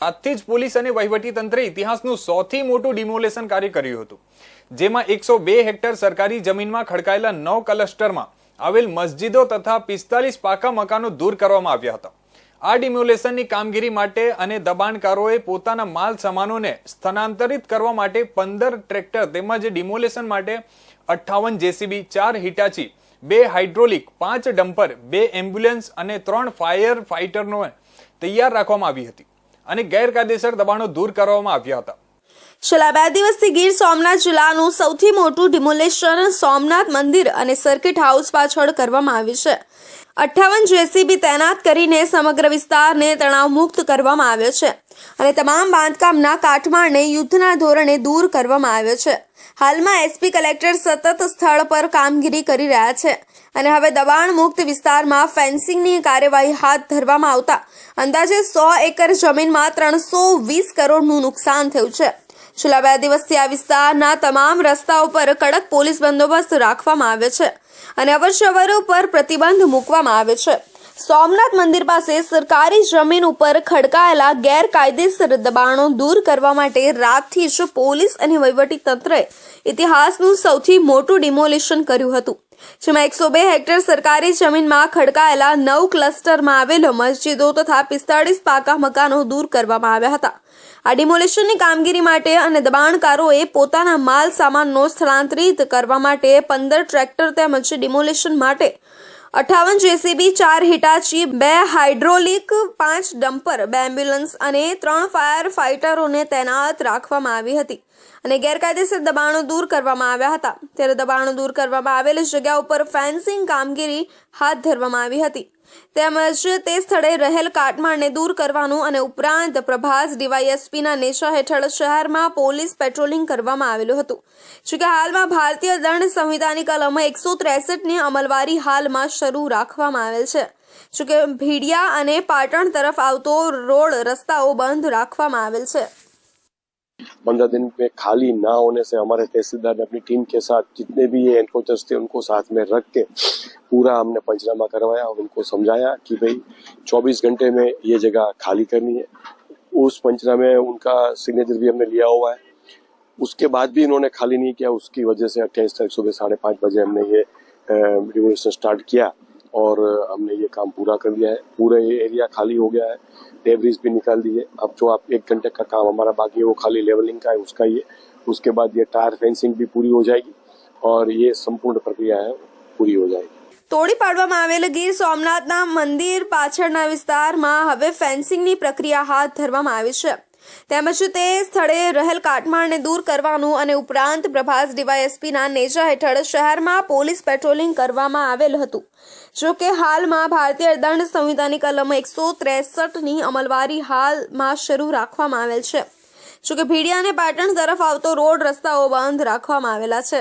આજથી જ પોલીસ અને વહીવટી તંત્રે ઇતિહાસનું સૌથી મોટું ડિમોલેશન કાર્ય કર્યું હતું. જેમાં એકસો બે હેક્ટર સરકારી જમીનમાં ખડકાયેલા નવ ક્લસ્ટરમાં આવેલ મસ્જિદો તથા પિસ્તાલીસ પાકા મકાનો દૂર કરવામાં આવ્યા હતા. આ ડિમોલેશનની કામગીરી માટે અને દબાણકારોએ પોતાના માલ સામાનોને સ્થાનાંતરિત કરવા માટે પંદર ટ્રેક્ટર તેમજ ડિમોલેશન માટે અઠ્ઠાવન જેસીબી, ચાર હિટાચી, બે હાઇડ્રોલિક, પાંચ ડમ્પર, બે એમ્બ્યુલન્સ અને ત્રણ ફાયર ફાઇટરનો તૈયાર રાખવામાં આવી હતી. અને ગેરકાયદેસર દબાણો દૂર કરવામાં આવ્યા હતા. છેલ્લા બે દિવસથી ગીર સોમનાથ જિલ્લાનું સૌથી મોટું ડિમોલેશન સોમનાથ મંદિર અને સર્કિટ હાઉસ પાછળ કરવામાં આવ્યું છે. અઠ્ઠાવન જેસીબી તૈનાત કરીને સમગ્ર વિસ્તારને તણાવમુક્ત કરવામાં આવ્યો છે અને તમામ બાંધકામના કાટમાળને યુદ્ધના ધોરણે દૂર કરવામાં આવ્યો છે. હાલમાં એસપી કલેક્ટર સતત સ્થળ પર કામગીરી કરી રહ્યા છે. અને હવે દબાણ મુક્ત વિસ્તારમાં ફેન્સિંગની કાર્યવાહી હાથ ધરવામાં આવતા અંદાજે સો એકર જમીનમાં ત્રણસો વીસ કરોડનું નુકસાન થયું છે. છેલ્લા બે દિવસથી આ વિસ્તારના તમામ રસ્તાઓ પર કડક પોલીસ બંદોબસ્ત રાખવામાં આવ્યો છે અને અવરજવર ઉપર પ્રતિબંધ મૂકવામાં આવ્યો છે. સોમનાથ મંદિર પાસે સરકારી જમીન ઉપર ખડકાયેલા ગેરકાયદેસર દબાણો દૂર કરવા માટે રાતથી જ પોલીસ અને વહીવટી તંત્રએ ઇતિહાસનું સૌથી મોટું ડિમોલિશન કર્યું હતું. જેમાં એકસો બે હેક્ટર સરકારી જમીનમાં ખડકાયેલા નવ ક્લસ્ટરમાં આવેલો મસ્જિદો તથા પિસ્તાળીસ પાકા મકાનો દૂર કરવામાં આવ્યા હતા. આ ડિમોલેશનની કામગીરી માટે અને દબાણકારોએ પોતાના માલ સામાનનો સ્થળાંતરિત કરવા માટે પંદર ટ્રેક્ટર તેમજ ડિમોલેશન માટે અઠાવન જેસીબી, ચાર હિટાચી, બે હાઇડ્રોલિક, પાંચ ડમ્પર, બે એમ્બ્યુલન્સ અને ત્રણ ફાયર ફાઇટરોને તૈનાત રાખવામાં આવી હતી અને ગેરકાયદેસર દબાણો દૂર કરવામાં આવ્યા હતા. ત્યારે દબાણો દૂર કરવામાં આવેલી જગ્યા ઉપર ફેન્સિંગ કામગીરી હાથ ધરવામાં આવી હતી. તેમજ તે સ્થળે રહેલ કાટમાળને દૂર કરવાનું અને ઉપરાંત પ્રભાસ ડીવાયએસપીના નેશા હેઠળ શહેરમાં પોલીસ પેટ્રોલિંગ કરવામાં આવેલું હતું. જોકે હાલમાં ભારતીય દંડ સંહિતાની કલમ એકસો ત્રેસઠની અમલવારી હાલમાં શરૂ રાખવામાં આવેલ છે. જોકે ભીડિયા અને પાટણ તરફ આવતો રોડ રસ્તાઓ બંધ રાખવામાં આવેલ છે. पंद्रह दिन में खाली ना होने से हमारे तहसीलदार ने अपनी टीम के साथ जितने भी ये एनकोचर्स थे, उनको साथ में रख के पूरा हमने पंचनामा करवाया और उनको समझाया कि भाई 24 घंटे में ये जगह खाली करनी है। उस पंचनामे में उनका सिग्नेचर भी हमने लिया हुआ है। उसके बाद भी इन्होंने खाली नहीं किया, उसकी वजह से अट्ठाईस तारीख सुबह साढ़े पाँच बजे हमने ये रिवोल्यूशन स्टार्ट किया। और हमने ये काम पूरा कर दिया है पूरा ये एरिया खाली हो गया है डेबरीज भी निकाल दिए अब जो आप एक घंटे का काम हमारा बाकी है वो खाली लेवलिंग का है उसका ये उसके बाद ये टायर फेंसिंग भी पूरी हो जाएगी और ये संपूर्ण प्रक्रिया है पूरी हो जाएगी તોડી પાડવામાં આવેલ ગીર સોમનાથના મંદિર પાછળના વિસ્તારમાં હવે ફેન્સિંગની પ્રક્રિયા હાથ ધરવામાં આવી છે તેમજ તે સ્થળે રહેલ કાટમાળને દૂર કરવાનું અને ઉપરાંત પ્રભાસ ડીવાયએસપીના નેજા હેઠળ શહેરમાં પોલીસ પેટ્રોલિંગ કરવામાં આવેલ હતું. જો કે હાલમાં ભારતીય દંડ સંહિતાની કલમ એકસો ત્રેસઠની અમલવારી હાલમાં શરૂ રાખવામાં આવેલ છે. જો કે ભીડિયા અને પાટણ તરફ આવતો રોડ રસ્તાઓ બંધ રાખવામાં આવેલા છે.